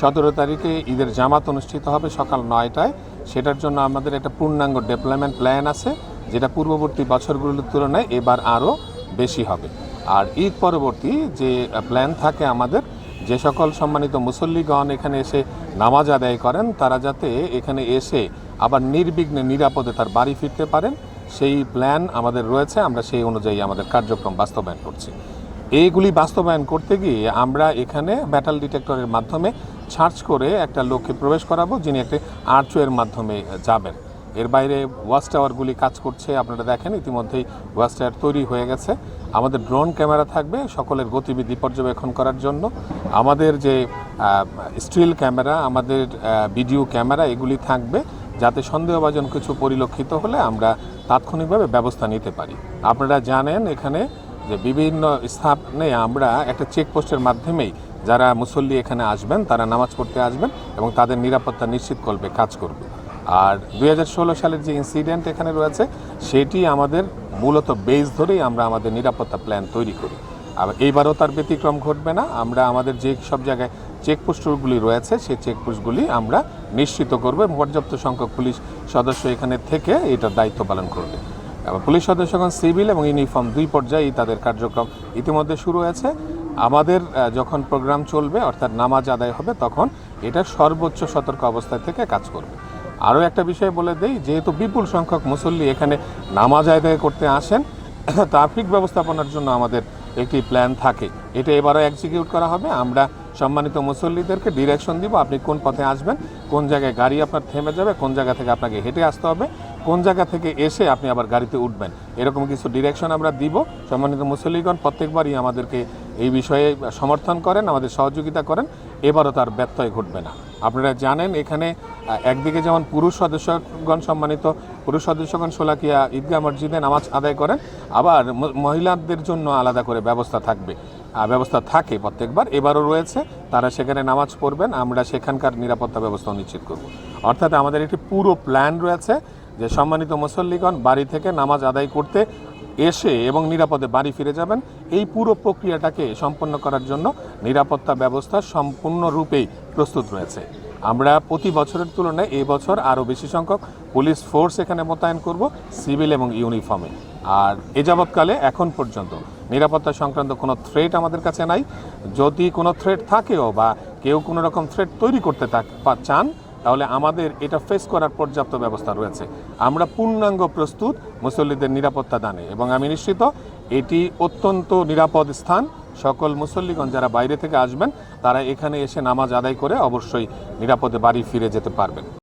সতেরো তারিখে ঈদের জামাত অনুষ্ঠিত হবে সকাল নয়টায়। সেটার জন্য আমাদের একটা পূর্ণাঙ্গ ডেভেলপমেন্ট প্ল্যান আছে, যেটা পূর্ববর্তী বছরগুলোর তুলনায় এবার আরও বেশি হবে। আর ঈদ পরবর্তী যে প্ল্যান থাকে আমাদের, যে সকল সম্মানিত মুসল্লিগণ এখানে এসে নামাজ আদায় করেন, তারা যাতে এখানে এসে আবার নির্বিঘ্নে, নিরাপদে তার বাড়ি ফিরতে পারেন, সেই প্ল্যান আমাদের রয়েছে। আমরা সেই অনুযায়ী আমাদের কার্যক্রম বাস্তবায়ন করছি। এইগুলি বাস্তবায়ন করতে গিয়ে আমরা এখানে ব্যাটাল ডিটেক্টরের মাধ্যমে সার্চ করে একটা লোককে প্রবেশ করাবো, যিনি একটি আর্চওয়ের মাধ্যমে যাবেন। এর বাইরে ওয়াচ টাওয়ারগুলি কাজ করছে, আপনারা দেখেন, ইতিমধ্যেই ওয়াচ টাওয়ার তৈরি হয়ে গেছে। আমাদের ড্রোন ক্যামেরা থাকবে, সকলের গতিবিধি পর্যবেক্ষণ করার জন্য। আমাদের যে স্টিল ক্যামেরা আমাদের ভিডিও ক্যামেরা এগুলি থাকবে। যাতে সন্দেহভাজন কিছু পরিলক্ষিত হলে আমরা তাৎক্ষণিকভাবে ব্যবস্থা নিতে পারি। আপনারা জানেন, এখানে যে বিভিন্ন স্থানে আমরা একটা চেকপোস্টের মাধ্যমেই যারা মুসল্লি এখানে আসবেন, তারা নামাজ পড়তে আসবেন এবং তাদের নিরাপত্তা নিশ্চিত করবে, কাজ করবে। আর দুই হাজার ষোলো সালের যে ইনসিডেন্ট এখানে রয়েছে, সেটি আমাদের মূলত বেস ধরেই আমরা আমাদের নিরাপত্তা প্ল্যান তৈরি করি। আর এইবারও তার ব্যতিক্রম ঘটবে না। আমরা আমাদের যে সব জায়গায় চেকপোস্টগুলি রয়েছে, সেই চেকপোস্টগুলি আমরা নিশ্চিত করব পর্যাপ্ত সংখ্যক পুলিশ সদস্য এখানে থেকে এটার দায়িত্ব পালন করবে। পুলিশ সদস্যগণ সিভিল এবং ইউনিফর্ম দুই পর্যায়েই তাদের কার্যক্রম ইতিমধ্যে শুরু হয়েছে। আমাদের যখন প্রোগ্রাম চলবে, অর্থাৎ নামাজ আদায় হবে, তখন এটা সর্বোচ্চ সতর্ক অবস্থায় থেকে কাজ করবে। আরও একটা বিষয় বলে দেই, যেহেতু বিপুল সংখ্যক মুসল্লি এখানে নামাজ আদায় করতে আসেন ট্রাফিক ব্যবস্থাপনার জন্য আমাদের একটি প্ল্যান থাকে। এটা এবারও এক্সিকিউট করা হবে। আমরা সম্মানিত মুসল্লিদেরকে ডিরেকশন দিব, আপনি কোন পথে আসবেন, কোন জায়গায় গাড়ি আপনার থেমে যাবে, কোন জায়গা থেকে আপনাকে হেঁটে আসতে হবে। কোন জায়গা থেকে এসে আপনি আবার গাড়িতে উঠবেন? এরকম কিছু ডিরেকশন আমরা দিব। সম্মানিত মুসল্লিগণ, প্রত্যেকবারই আমাদেরকে এই বিষয়ে সমর্থন করেন, আমাদের সহযোগিতা করেন। এবারও তার ব্যত্যয় ঘটবে না। আপনারা জানেন, এখানে একদিকে যেমন পুরুষ সদস্যগণ সম্মানিত, পুরুষ সদস্যগণ সোলাকিয়া ঈদগাহ মসজিদে নামাজ আদায় করেন, আবার মহিলাদের জন্য আলাদা করে ব্যবস্থা থাকবে। ব্যবস্থা থাকে প্রত্যেকবার, এবারও রয়েছে। তারা সেখানে নামাজ পড়বেন, আমরা সেখানকার নিরাপত্তা ব্যবস্থা নিশ্চিত করব। অর্থাৎ আমাদের একটি পুরো প্ল্যান রয়েছে। যে সম্মানিত মুসল্লিগণ বাড়ি থেকে নামাজ আদায় করতে এসে এবং নিরাপদে বাড়ি ফিরে যাবেন, এই পুরো প্রক্রিয়াটাকে সম্পন্ন করার জন্য নিরাপত্তা ব্যবস্থা সম্পূর্ণরূপেই প্রস্তুত রয়েছে। আমরা প্রতি বছরের তুলনায় এই বছর আরও বেশি সংখ্যক পুলিশ ফোর্স এখানে মোতায়েন করব, সিভিল এবং ইউনিফর্মে। আর এ যাবৎকালে এখন পর্যন্ত নিরাপত্তা সংক্রান্ত কোনো থ্রেট আমাদের কাছে নাই। যদি কোনো থ্রেট থাকেও বা কেউ কোনো রকম থ্রেট তৈরি করতে চান তাহলে আমাদের এটা ফেস করার পর্যাপ্ত ব্যবস্থা রয়েছে। আমরা পূর্ণাঙ্গ প্রস্তুত মুসল্লিদের নিরাপত্তা দানে এবং আমি নিশ্চিত এটি অত্যন্ত নিরাপদ স্থান। সকল মুসল্লিগণ যারা বাইরে থেকে আসবেন, তারা এখানে এসে নামাজ আদায় করে অবশ্যই নিরাপদে বাড়ি ফিরে যেতে পারবেন।